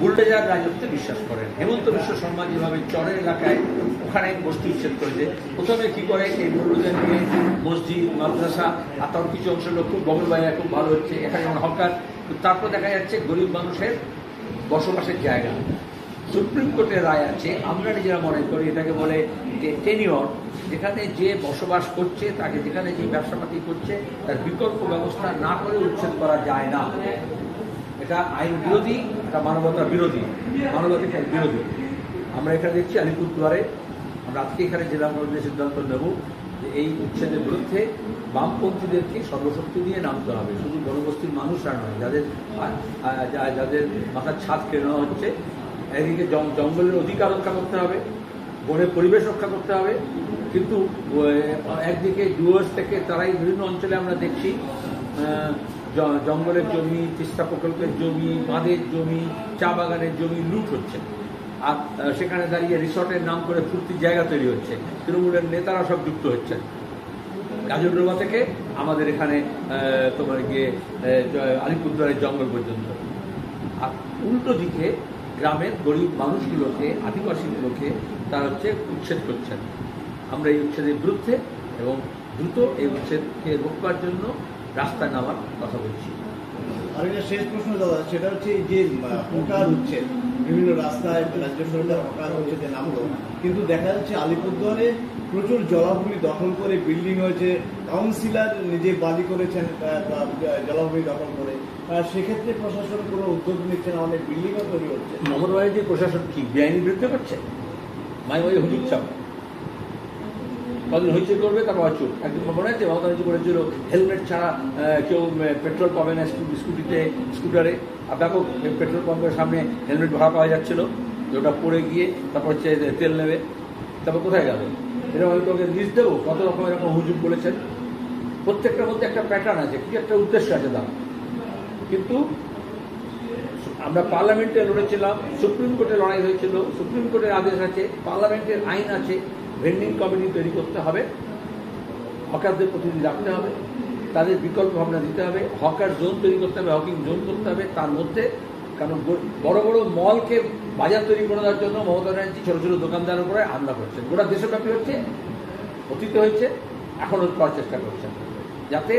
Bulldozer রাজত্বে বিশ্বাস করেন। হেমন্ত বিশ্ব শর্মা যেভাবে চরের এলাকায় ওখানে বস্তি উচ্ছেদ করেছে, প্রথমে কি করে? এই বুলডোজারকে মসজিদ, মাদ্রাসা আর তার কিছু অংশ লোক খুব বগলবাইয়া খুব ভালো হচ্ছে, এখানে যেমন হকার। তারপর দেখা যাচ্ছে গরিব মানুষের বসবাসের জায়গা। সুপ্রিম কোর্টের রায় আছে, আমরা নিজেরা মনে করি, এটাকে বলে যে টেনিয়র যেখানে যে বসবাস করছে, তাকে যেখানে যে ব্যবসাপাতি করছে, তার বিকল্প ব্যবস্থা না করে উচ্ছেদ করা যায় না। এটা আইন বিরোধী, এটা মানবতার বিরোধী। মানবাধিকার বিরোধী। আমরা এখানে দেখছি আলিপুরদুয়ারে, আমরা আজকে এখানে জেলা মন্ত্রী সিদ্ধান্ত নেব যে এই উচ্ছেদের বিরুদ্ধে বামপন্থীদেরকে সর্বশক্তি দিয়ে নামতে হবে। শুধু জনগোষ্ঠীর মানুষরা নয়, যাদের যাদের মাথার ছাদ কেড়ে নেওয়া হচ্ছে, এদিকে জঙ্গলের অধিকার রক্ষা করতে হবে, বনের পরিবেশ রক্ষা করতে হবে। কিন্তু একদিকে ডুয়ার্স থেকে তারাই বিভিন্ন অঞ্চলে আমরা দেখছি জঙ্গলের জমি, তিস্তা প্রকল্পের জমি, বাঁধের জমি, চা বাগানের জমি লুট হচ্ছে। আর সেখানে দাঁড়িয়ে রিসর্টের নাম করে ফুর্তির জায়গা তৈরি হচ্ছে। তৃণমূলের নেতারা সব যুক্ত হচ্ছেন। গাজরডোবা থেকে আমাদের এখানে তোমার গিয়ে আলিপুরদুয়ারের জঙ্গল পর্যন্ত। আর উল্টো দিকে গ্রামের গরিব মানুষগুলোকে, আদিবাসীগুলোকে তারা হচ্ছে উচ্ছেদ করছেন। আমরা এই উচ্ছেদের বিরুদ্ধে এবং দ্রুত এই উচ্ছেদকে রোকবার জন্য রাস্তায় নামার কথা বলছি। আর এটা শেষ প্রশ্ন দাদা সেটা হচ্ছে যে হকার হচ্ছে বিভিন্ন রাস্তায় রাজ্য সরকার হকার হচ্ছে যে নামলো কিন্তু দেখা যাচ্ছে আলিপুরদুয়ারে প্রচুর জলাভূমি দখল করে বিল্ডিং হয়েছে কাউন্সিলর নিজে বালি করেছেন জলাভূমি দখল করে। সেক্ষেত্রে প্রশাসন কোনো উদ্যোগ নিচ্ছে না অনেক বিল্ডিংও তৈরি হচ্ছে। মমতা ব্যানার্জি প্রশাসন কি বেআইনি বিরুদ্ধে করছে? মাই ওই হুজুর চাপ। কদিন হইচই করবে, তারপর চুপ। একদিন মনে আছে মমতা ব্যানার্জি করেছিল, হেলমেট ছাড়া কেউ পেট্রোল পাবে না স্কুটিতে, স্কুটারে। আর ব্যাপক পেট্রোল পাম্পের সামনে হেলমেট ভাড়া পাওয়া যাচ্ছিল ওটা পরে গিয়ে তারপর হচ্ছে তেল নেবে। তারপর কোথায় যাবে এরকম আমি তোকে লিস্ট দেবো, কত রকম এরকম হুজুর বলেছেন। প্রত্যেকটার মধ্যে একটা প্যাটার্ন আছে, কি একটা উদ্দেশ্য আছে তার। কিন্তু আমরা পার্লামেন্টে লড়েছিলাম, সুপ্রিম কোর্টে লড়াই হয়েছিল, সুপ্রিম কোর্টের আদেশ আছে, পার্লামেন্টের আইন আছে। ভেন্ডিং কমিটি তৈরি করতে হবে। হকারদের প্রতিনিধি রাখতে হবে। তাদের বিকল্প ভাবনা দিতে হবে। হকার জোন তৈরি করতে হবে, হকিং জোন করতে হবে। তার মধ্যে কারণ বড় বড় মলকে বাজার তৈরি করে দেওয়ার জন্য মমতা ব্যানার্জি ছোটো ছোটো দোকানদার উপরে হামলা করছেন গোটা দেশব্যাপী হচ্ছে, অতীতে হয়েছে এখনও করার চেষ্টা করছেন যাতে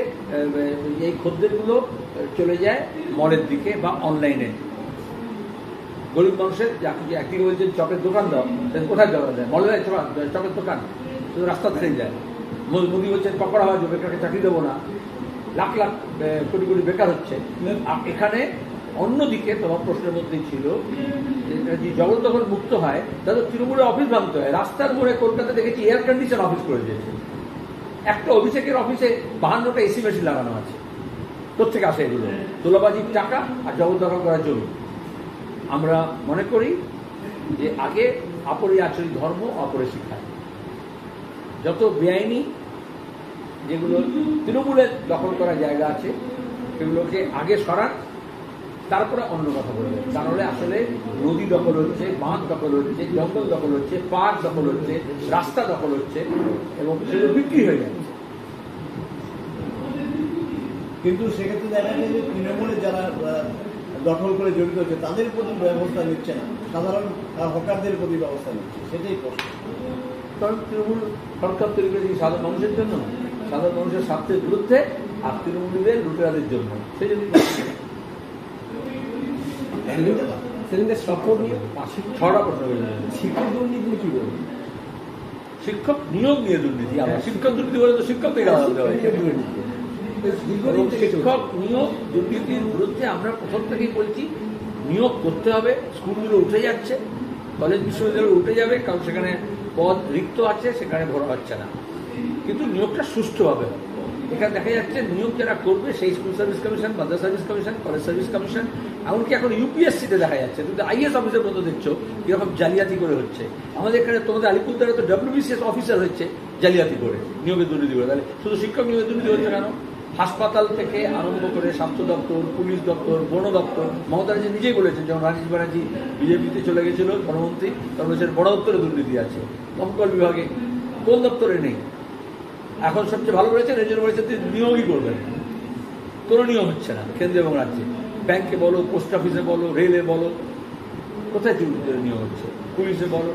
এই খদ্দেরগুলো চলে যায় মলের দিকে বা অনলাইনে গরিব মানুষের যে একদিকে বলছেন চকের দোকান দাও কোথায় যাওয়া যায়? মলে যায় চকের দোকান। শুধু রাস্তা ধারে যায়। মোদী বলছেন পকড়া হওয়া যাবে বেকারকে চাকরি দেবো না। লাখ লাখ কোটি কোটি বেকার হচ্ছে। এখানে অন্যদিকে তোমার প্রশ্নের মধ্যেই ছিল যে যদি জগদ্দখল মুক্ত হয়, তাহলে তৃণমূলের অফিস ভাঙতে হয়। রাস্তার মোড়ে কলকাতা দেখেছি এয়ার কন্ডিশন অফিস করে দিয়েছে? একটা অভিষেকের অফিসে বাহান্নটা এসি মেশিন লাগানো আছে। কোথেকে আসে এগুলো? তোলাবাজির টাকা আর জগদ্দখল করার জন্য আমরা মনে করি যে আগে আপরি আচরি ধর্ম অপরে শিক্ষা যত বেআইনি যেগুলো তৃণমূলের দখল করা জায়গা আছে, সেগুলোকে আগে সরান, তারপরে অন্য কথা বলবেন। তাহলে আসলে নদী দখল হচ্ছে, বাঁধ দখল হচ্ছে, জঙ্গল দখল হচ্ছে, পার্ক দখল হচ্ছে, রাস্তা দখল হচ্ছে এবং সেগুলো বিক্রি হয়ে যাচ্ছে। কিন্তু সেক্ষেত্রে দেখা যায় যে তৃণমূলে যারা দখল করে জড়িত হচ্ছে তাদের প্রতি ব্যবস্থা নিচ্ছে না। সাধারণ হকারদের প্রতি ব্যবস্থা নিচ্ছে। সেটাই প্রশ্ন। কারণ তৃণমূল সরকার তৈরি করেছে সাধারণ মানুষের জন্য? সাধারণ মানুষের স্বার্থের বিরুদ্ধে আর তৃণমূলীদের লুটেরাদের জন্য। সেই জন্য সেদিনকে নিয়ে প্রশ্ন শিক্ষক দুর্নীতি কি বলব? শিক্ষক নিয়োগ নিয়ে দুর্নীতি। আমরা শিক্ষক দুর্নীতি বলে তো শিক্ষক থেকে আলাদা এবং শিক্ষক নিয়োগ দুর্নীতির বিরুদ্ধে আমরা প্রথম থেকেই বলছি নিয়োগ করতে হবে স্কুলগুলো উঠে যাচ্ছে কলেজ বিশ্ববিদ্যালয় উঠে যাবে কারণ সেখানে পদ রিক্ত আছে সেখানে ভরা হচ্ছে না। কিন্তু নিয়োগটা সুষ্ঠুভাবে হবে। এখানে দেখা যাচ্ছে নিয়োগ যারা করবে সেই school service commission Madras service commission college service commission এমনকি এখন ইউপিএসসিতে দেখা যাচ্ছে। তুমি আইএস অফিসের মতো দেখছ এরকম জালিয়াতি করে হচ্ছে। আমাদের এখানে তোমাদের আলিপুরদারে তো ডব্লিউবিসিএস অফিসার হচ্ছে জালিয়াতি করে নিয়োগের দুর্নীতি করে। তাহলে শুধু শিক্ষক নিয়োগের দুর্নীতি হচ্ছে কেন? হাসপাতাল থেকে আরম্ভ করে স্বাস্থ্য দপ্তর, পুলিশ দপ্তর, বন দপ্তর, মমতা নিজেই বলেছেন, যখন রাজীব ব্যানার্জি বিজেপিতে চলে গেছিল, ধর্মমন্ত্রী, তখন বলেছেন বন দপ্তরে দুর্নীতি আছে। দমকল বিভাগে কোন দপ্তরে নেই? এখন সবচেয়ে ভালো বলেছেন এই জন্য বলেছেন তিনি নিয়োগই করবেন। কোনো নিয়ম হচ্ছে না, কেন্দ্র এবং রাজ্যে। ব্যাংকে বলো, পোস্ট অফিসে বলো, রেলে বলো, কোথায় নিয়োগ হচ্ছে? পুলিশে বলো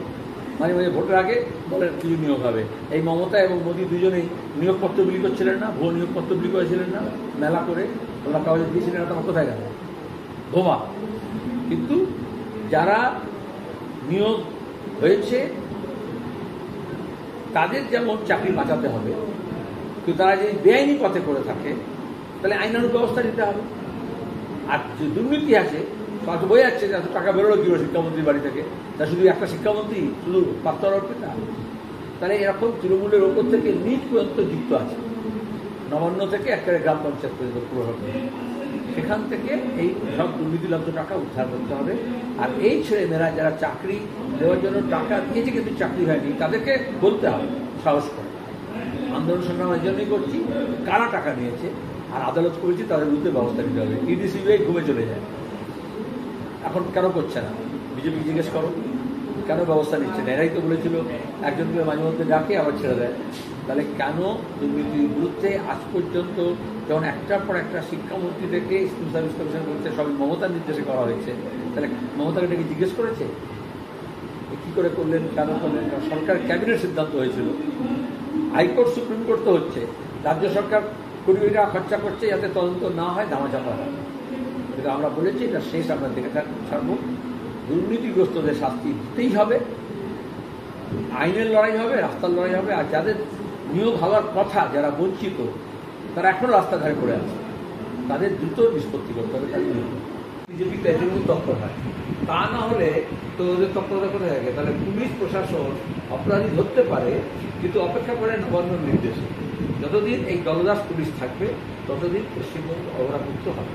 মাঝে মাঝে ভোটের আগে বলেন কিছু নিয়োগ হবে। এই মমতা এবং মোদী দুজনেই নিয়োগপত্র বিলি করছিলেন না ভুয়ো নিয়োগপত্র বিলি করেছিলেন না, মেলা করে ওরা কাগজে দিয়েছিলেন তখন কোথায় গেল? বোমা কিন্তু যারা নিয়োগ হয়েছে, তাদের যেমন চাকরি বাঁচাতে হবে, কিন্তু তারা যদি বেআইনি পথে করে থাকে, তাহলে আইনানুগ ব্যবস্থা নিতে হবে। আর যে দুর্নীতি আছে তো বোঝা যাচ্ছে যে এত টাকা বেরোলো কি শিক্ষামন্ত্রীর বাড়ি থেকে? তা শুধু একটা শিক্ষামন্ত্রী? শুধু প্রাপ্তর অর্পিত না। তাহলে এরকম তৃণমূলের ওপর থেকে নিজ পর্যন্ত যুক্ত আছে। নবান্ন থেকে একটা গ্রাম পঞ্চায়েত পর্যন্ত পুরো হবে সেখান থেকে এই সব দুর্নীতিলব্ধ টাকা উদ্ধার করতে হবে। আর এই ছেলে মেয়েরা যারা চাকরি দেওয়ার জন্য টাকা দিয়েছে কিন্তু চাকরি হয়নি, তাদেরকে বলতে হবে, সাহস করে। আন্দোলন সংগ্রাম এই জন্যই করছি। কারা টাকা নিয়েছে? আর আদালত করেছি, তাদের বিরুদ্ধে ব্যবস্থা নিতে হবে। ইডি সিবিআই ঘুমে চলে যায়। এখন কেন করছে না? বিজেপি জিজ্ঞেস করো। কেন ব্যবস্থা নিচ্ছে? না এরাই তো বলেছিল, একজনকে মাঝে মধ্যে ডাকে, আবার ছেড়ে দেয়। তাহলে কেন দুর্নীতির বিরুদ্ধে আজ পর্যন্ত যখন একটার পর একটা শিক্ষামন্ত্রী থেকে স্কুল সার্ভিস কমিশন করতে সবই মমতার নির্দেশে করা হয়েছে। তাহলে মমতাকে ডেকে জিজ্ঞেস করেছে? কী করে করলেন, কেন করলেন? সরকার ক্যাবিনেট সিদ্ধান্ত হয়েছিল। হাইকোর্ট, সুপ্রিম কোর্ট তো হচ্ছে। রাজ্য সরকার কোটি খরচা করছে যাতে তদন্ত না হয়, ধামাচাপা হয়। কিন্তু আমরা বলেছি, এটা শেষ আমরা দেখে থাক ছাড়বো দুর্নীতিগ্রস্তদের শাস্তি দিতেই হবে। আইনের লড়াই হবে, রাস্তার লড়াই হবে, আর যাদের নিয়োগ হওয়ার কথা, যারা বঞ্চিত, তারা এখনও রাস্তা ধারে পড়ে আছে। তাদের দ্রুত নিষ্পত্তি করতে হবে, তাদের নিয়োগ। বিজেপি তেজের তৎপর হয়। তা না হলে তো ওদের তৎপরতা কোথায় থাকে? তাহলে পুলিশ, প্রশাসন অপরাধী ধরতে পারে, কিন্তু অপেক্ষা করে নবান্ন নির্দেশে। যতদিন এই দলদাস পুলিশ থাকবে, ততদিন পশ্চিমবঙ্গ অবরাপুত্র হবে।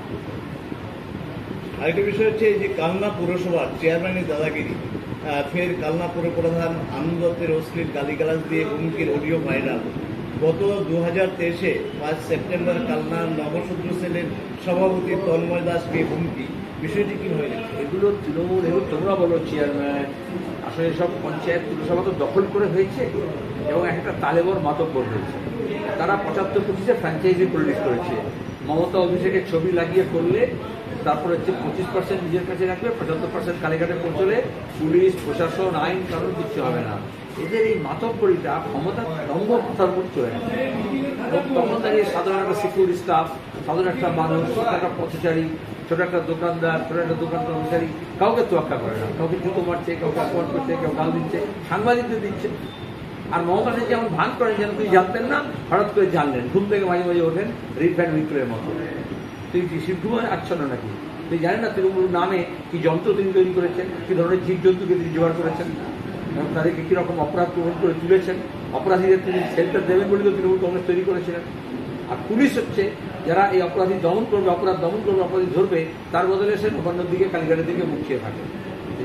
আরেকটা বিষয় হচ্ছে যে কালনা পুরসভার চেয়ারম্যানের দাদাগিরি ফের কালনা পুর প্রধান আনন্দ দত্তের অশ্লীল গালিগালাজ দিয়ে হুমকির অডিও ভাইরাল। গত দু হাজার তেইশে পাঁচ সেপ্টেম্বর কালনা নবশূদ্র সেলের সভাপতি তন্ময় দাসকে হুমকি। বিষয়টি কি হয়ে এগুলো তৃণমূল এবং তোমরা বলো, চেয়ারম্যান, আসলে সব পঞ্চায়েত, পুরসভা তো দখল করে হয়েছে এবং একটা তালেবর মাতব্বর হয়েছে। তারা পঁচাত্তর পঁচিশে ফ্র্যাঞ্চাইজি প্রলিশ করেছে। মমতা অভিষেকের ছবি লাগিয়ে করলে তারপরে হচ্ছে পঁচিশ পার্সেন্ট নিজের কাছে রাখবে, পঁচাত্তর পার্সেন্ট কালীঘাটে পৌঁছলে পুলিশ, প্রশাসন, আইন কারণ কিছু হবে না। এদের এই মাতব্বরিটা ক্ষমতা দম্ভ উপর চলে গেছে তখন দাঁড়িয়ে সাধারণ একটা সিকিউরিটি স্টাফ সাধারণ একটা মানুষ, ছোট একটা পথচারী, ছোট একটা দোকানদার, ছোট একটা দোকান কর্মচারী, কাউকে তোয়াক্কা করে না। কাউকে জুতো মারছে, কাউকে অপমান করছে, কেউ গাল দিচ্ছে, সাংবাদিকদের দিচ্ছে। আর মমতা যেমন ভান করেন যেন তুই জানতেন না, হঠাৎ করে জানলেন। ঘুম থেকে মাঝে মাঝে ওঠেন রিফ্যান মিত্রের মতো। কি শিবকুমার আচ্ছন্ন নাকি? তুই জানেন না তৃণমূল নামে কি যন্ত্র তিনি তৈরি করেছেন? কি ধরনের জীবজন্তুকে তিনি জোগাড় করেছেন? এবং তাদেরকে কীরকম অপরাধ গ্রহণ করে তুলেছেন? অপরাধীদের তিনি শেল্টার দেবেন বলে তৃণমূল কংগ্রেস তৈরি করেছিলেন। আর পুলিশ হচ্ছে যারা এই অপরাধী দমন করবে, অপরাধ দমন করবে, অপরাধী ধরবে, তার বদলে সে নবান্নর দিকে, কালীঘাটের দিকে মুখ চেয়ে থাকে।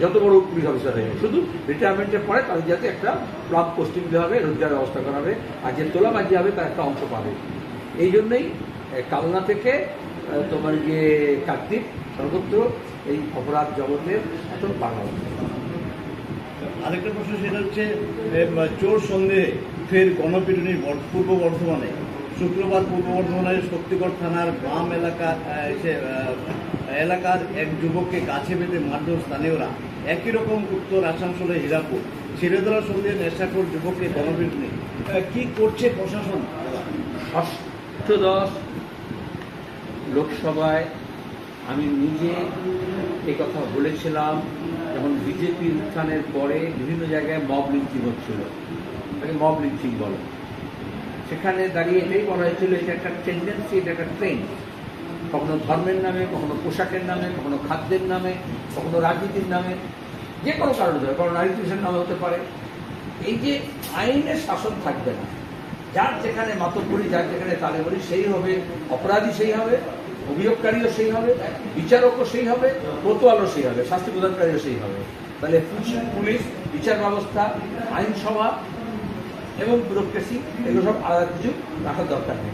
যত বড় পুলিশ অফিসার হয়ে শুধু রিটায়ারমেন্টের পরে তাদের যাতে একটা প্লাব পোস্টিং দেওয়া হবে রোজগার ব্যবস্থা করা হবে, আর যে তোলাবাজি হবে, তার একটা অংশ পাবে। এই জন্যই কালনা থেকে তোমার গিয়ে কার্তিক সর্বত্র এই অপরাধ জগতের এত বাড়া আরেকটা প্রশ্ন সেটা হচ্ছে চোর সন্দেহে ফের গণপিটুনির বর- পূর্ব বর্ধমানে। শুক্রবার পূর্ব বর্ধমানের শক্তিগড় থানার বাম এলাকা এসে এলাকার এক যুবককে গাছে বেঁধে মারধর স্থানীয়রা। একই রকম উত্তর আসানসোলে হীরাপুর। ছেলেদলা সন্দেহে নেশাখোর যুবককে গণপিটুনি। কি করছে প্রশাসন? অষ্টদশ লোকসভায় আমি নিজে এই কথা বলেছিলাম, যখন বিজেপি উত্থানের পরে বিভিন্ন জায়গায় মব লিঞ্চিং হচ্ছিল। তাকে মব লিঞ্চিং বলে। সেখানে দাঁড়িয়ে এটাই বলা হয়েছিল, এটা একটা টেন্ডেন্সি এটা একটা ট্রেন্ড কখনো ধর্মের নামে, কখনো পোশাকের নামে, কখনো খাদ্যের নামে, কখনো রাজনীতির নামে, যে কোনো কারণে ধরে কারণ নারীটিউশন নামে হতে পারে। এই যে আইনের শাসন থাকবে না, যার যেখানে মাতব্বরি, যার যেখানে তালে বলি সেই হবে, অপরাধী সেই হবে। অভিযোগকারীও সেই হবে, বিচারকও সেই হবে, কোতোয়ালও সেই হবে, শাস্তি প্রদানকারীও সেই হবে। তাহলে পুলিশ- বিচার ব্যবস্থা আইনসভা এবং ব্যুরোক্রেসি, এগুলো সব আলাদা কিছু রাখার দরকার নেই।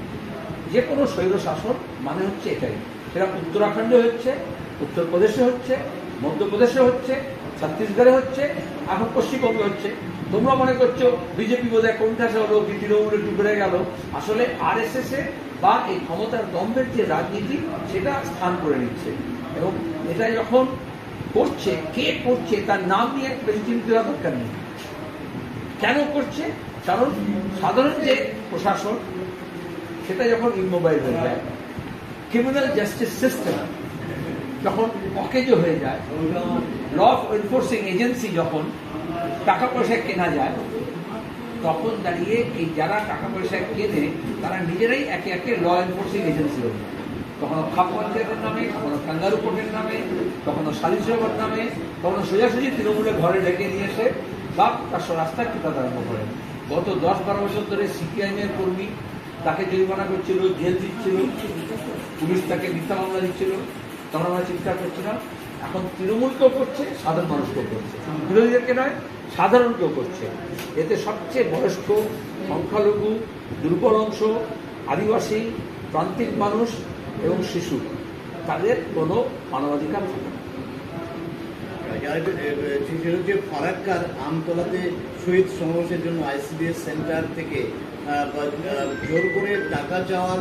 যে কোনো স্বৈর শাসন মানে হচ্ছে এটাই। সেটা উত্তরাখণ্ডে হচ্ছে, উত্তরপ্রদেশে হচ্ছে, মধ্যপ্রদেশে হচ্ছে, ছত্তিশগড়ে হচ্ছে, এখন পশ্চিমবঙ্গে হচ্ছে। তোমরা মনে করছ, বিজেপি বোধহয় কোনটাসে হলো কি তৃণমূলে ডুবে গেল। আসলে আর এস এস এ বা এই ক্ষমতার দম্ভের যে রাজনীতি, সেটা স্থান করে নিচ্ছে। এবং এটা যখন করছে, কে করছে, তার নাম নিয়ে চিন্তা করার দরকার নেই। কেন করছে? কারণ সাধারণ যে প্রশাসন, সেটা যখন ইমোবাইল হয়ে যায় ক্রিমিনাল জাস্টিস সিস্টেম যখন অকেজ হয়ে যায় ল এনফোর্সিং এজেন্সি যখন টাকা পয়সা কেনা যায় তখন দাঁড়িয়ে এই যারা টাকা পয়সা কেনে, তারা নিজেরাই একে একে ল এনফোর্সিং এজেন্সি হয়ে কখনো খাপ পঞ্চায়েতের নামে কখনো কাঙ্গারু কোর্টের নামে কখনো সালিশ নামে কখনো সোজাসুজি তৃণমূলে ঘরে ডেকে নিয়ে এসে সব তার রাস্তায় টিকা আরম্ভ করে। গত দশ বারো বছর ধরে সিপিআইএম এর কর্মী, তাকে জরিমানা করছিল, জেল দিচ্ছিল, পুলিশ তাকে মিথ্যা মামলা দিচ্ছিল, তখন আমরা চিন্তা করছিলাম, এখন তৃণমূলকেও করছে, সাধারণ মানুষকেও করছে। বিরোধীদেরকে নয় সাধারণকেও করছে। এতে সবচেয়ে বয়স্ক সংখ্যালঘু দুর্বল অংশ আদিবাসী প্রান্তিক মানুষ এবং শিশু। তাদের কোনো মানবাধিকার থাকে না। সেটা হচ্ছে ফারাক্কার আমতলাতে শহীদ সমাবেশের জন্য আইসিডিএস সেন্টার থেকে জোর করে টাকা চাওয়ার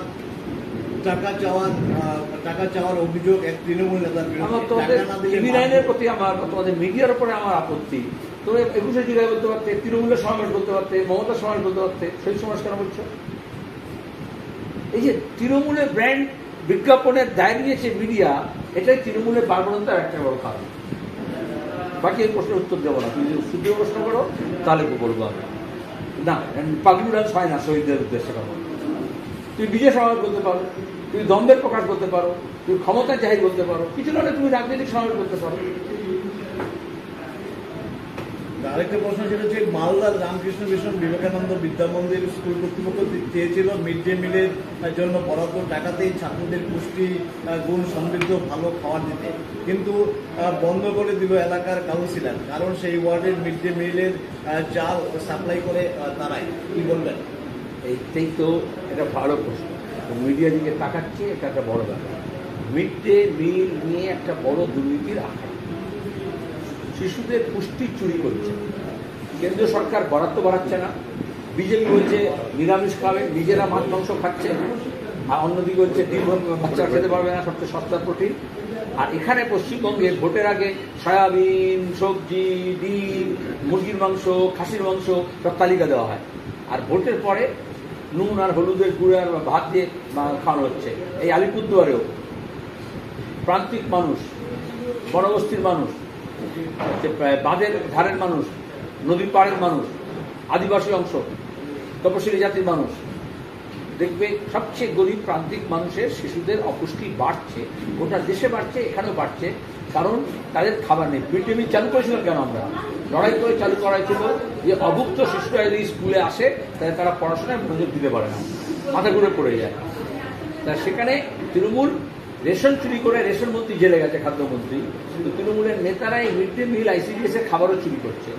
টাকা চাওয়ার টাকা চাওয়ার অভিযোগ এক তৃণমূল নেতার আমার তোমাদের প্রতি আমার তোমাদের মিডিয়ার উপরে আমার আপত্তি। তুমি একুশে বলতে পারতে, তৃণমূলের সমাবেশ বলতে পারতে সমাবেশ বলতে পারতে, সেই সমাবেশ কেন বলছো এই যে তৃণমূলের ব্র্যান্ড বিজ্ঞাপনের দায় নিয়েছে মিডিয়া এটাই তৃণমূলের একটা বড় কারণ। বাকি এই প্রশ্নের উত্তর দেবো না। তুমি যদি শুদ্ধ প্রশ্ন করো, তাহলে বলব না পাগলু ডান্স হয় না শহীদদের উদ্দেশ্যে তুমি বিজয় সমাবেশ বলতে পারো, তুমি দ্বন্দ্বের প্রকাশ করতে পারো, তুমি ক্ষমতা জাহির করতে পারো, কিছু না তুমি রাজনৈতিক সমাবেশ করতে পারো। আরেকটা প্রশ্ন সেটা হচ্ছে মালদার রামকৃষ্ণ মিশন বিবেকানন্দ বিদ্যা মন্দির স্কুল কর্তৃপক্ষ চেয়েছিল মিড ডে মিলের জন্য বরাদ্দ, টাকাতেই ছাত্রদের পুষ্টি গুণ, সমৃদ্ধ, ভালো খাবার দিতে। কিন্তু বন্ধ করে দিল এলাকার কাউন্সিলর কারণ সেই ওয়ার্ডের মিড ডে মিলের চাল সাপ্লাই করে তারাই। কি বলবেন? এইটাই তো এটা ভালো প্রশ্ন। মিডিয়া দিকে তাকাচ্ছে, এটা একটা বড় ব্যাপার। মিড ডে মিল নিয়ে একটা বড় দুর্নীতির আশা। শিশুদের পুষ্টি চুরি করছে। কেন্দ্রীয় সরকার বরাদ্দ বাড়াচ্ছে না। বিজেপি বলছে নিরামিষ খাবে, নিজেরা মাছ, মাংস খাচ্ছে। আর অন্যদিকে হচ্ছে ডিম বাচ্চারা খেতে পারবে না, সবচেয়ে সস্তা প্রোটিন। আর এখানে পশ্চিমবঙ্গে ভোটের আগে সয়াবিন, সবজি, ডিম, মুরগির মাংস, খাসির মাংস সব তালিকা দেওয়া হয়। আর ভোটের পরে নুন আর হলুদের গুঁড়ো আর ভাত দিয়ে খাওয়ানো হচ্ছে। এই আলিপুরদুয়ারেও প্রান্তিক মানুষ বনবস্তির মানুষ যে বাঁধের ধারের মানুষ, নদীর পাড়ের মানুষ, আদিবাসী অংশ, তপশিলি জাতির মানুষ, দেখবে সবচেয়ে গরিব প্রান্তিক মানুষের শিশুদের অপুষ্টি বাড়ছে, গোটা দেশে বাড়ছে, এখানেও বাড়ছে, কারণ তাদের খাবার নেই। মিড চালু করেছিলাম কেন আমরা? লড়াই করে চালু করা ছিল যে অভুক্ত শিশুরা যদি স্কুলে আসে, তাহলে তারা পড়াশোনায় মনোযোগ দিতে পারে না, মাথা ঘুরে পড়ে যায়। তা সেখানে তৃণমূল রেশন চুরি করে রেশন মন্ত্রী জেলে গেছে খাদ্যমন্ত্রী, কিন্তু তৃণমূলের নেতারা এই মিড ডে মিল আইসিডিএস এর খাবারও চুরি করছে।